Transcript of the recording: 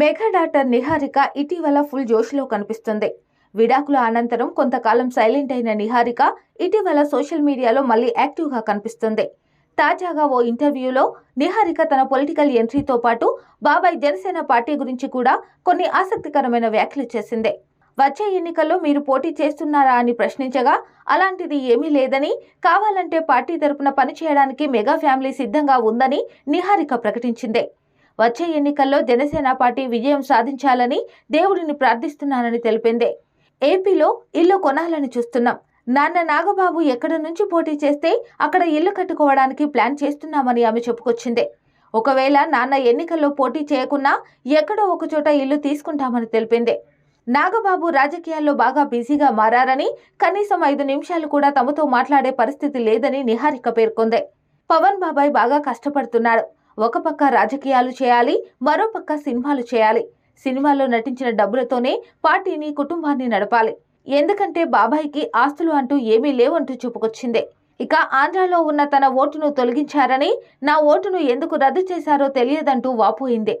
Mega doctor Niharika ఇటీవల full జోష్లో కనిపిస్తుంది. విడాకుల అనంతరం కొంతకాలం సైలెంట్ అయిన నిహారిక ఇటీవల సోషల్ మీడియాలో మళ్ళీ యాక్టివ్గా కనిపిస్తుంది. తాజాగా ఓ ఇంటర్వ్యూలో నిహారిక తన పొలిటికల్ ఎంట్రీతో పాటు బాబాయ్ జనసేన పార్టీ గురించి కూడా కొన్ని ఆసక్తికరమైన వ్యాఖ్యలు చేసింది. వచ్చే ఎన్నికల్లో మీరు పోటీ చేస్తున్నారా అని ప్రశ్నించగా అలాంటిది ఏమీ లేదని కావాలంటే పార్టీ తరపున పనిచేయడానికి మెగా ఫ్యామిలీ సిద్ధంగా ఉందని నిహారిక ప్రకటించింది. వచ్చే ఎన్నికల్లో జనసేన పార్టీ విజయం సాధించాలని దేవుడిని ప్రార్థిస్తున్నానని తెలిపింది. ఏపీలో ఇల్లు కొనాలని చూస్తున్నాం. నాన్న నాగబాబు ఎక్కడ నుంచి పోటీ చేస్తే అక్కడ ఇల్లు కట్టుకోవడానికి ప్లాన్ చేస్తున్నామని ఆమె చెప్పుకొచ్చింది. ఒకవేళ నాన్న ఎన్నికల్లో పోటీ చేయకున్నా ఎక్కడో ఒకచోట ఇల్లు తీసుకుంటామని తెలిపింది. నాగబాబు రాజకీయాల్లో బాగా బిజీగా మారారని కనీసం ఐదు నిమిషాలు కూడా తమతో మాట్లాడే పరిస్థితి లేదని నిహారిక పేర్కొంది. పవన్ బాబాయ్ బాగా కష్టపడుతున్నాడు. ఒక పక్క రాజకీయాలు చేయాలి మరో పక్క సినిమాలు చేయాలి. సినిమాల్లో నటించిన డబ్బులతోనే పార్టీని కుటుంబాన్ని నడపాలి. ఎందుకంటే బాబాయ్కి ఆస్తులు అంటూ ఏమీ లేవంటూ చెప్పుకొచ్చింది. ఇక ఆంధ్రాలో ఉన్న తన ఓటును తొలగించారని నా ఓటును ఎందుకు రద్దు చేశారో తెలియదంటూ వాపోయింది.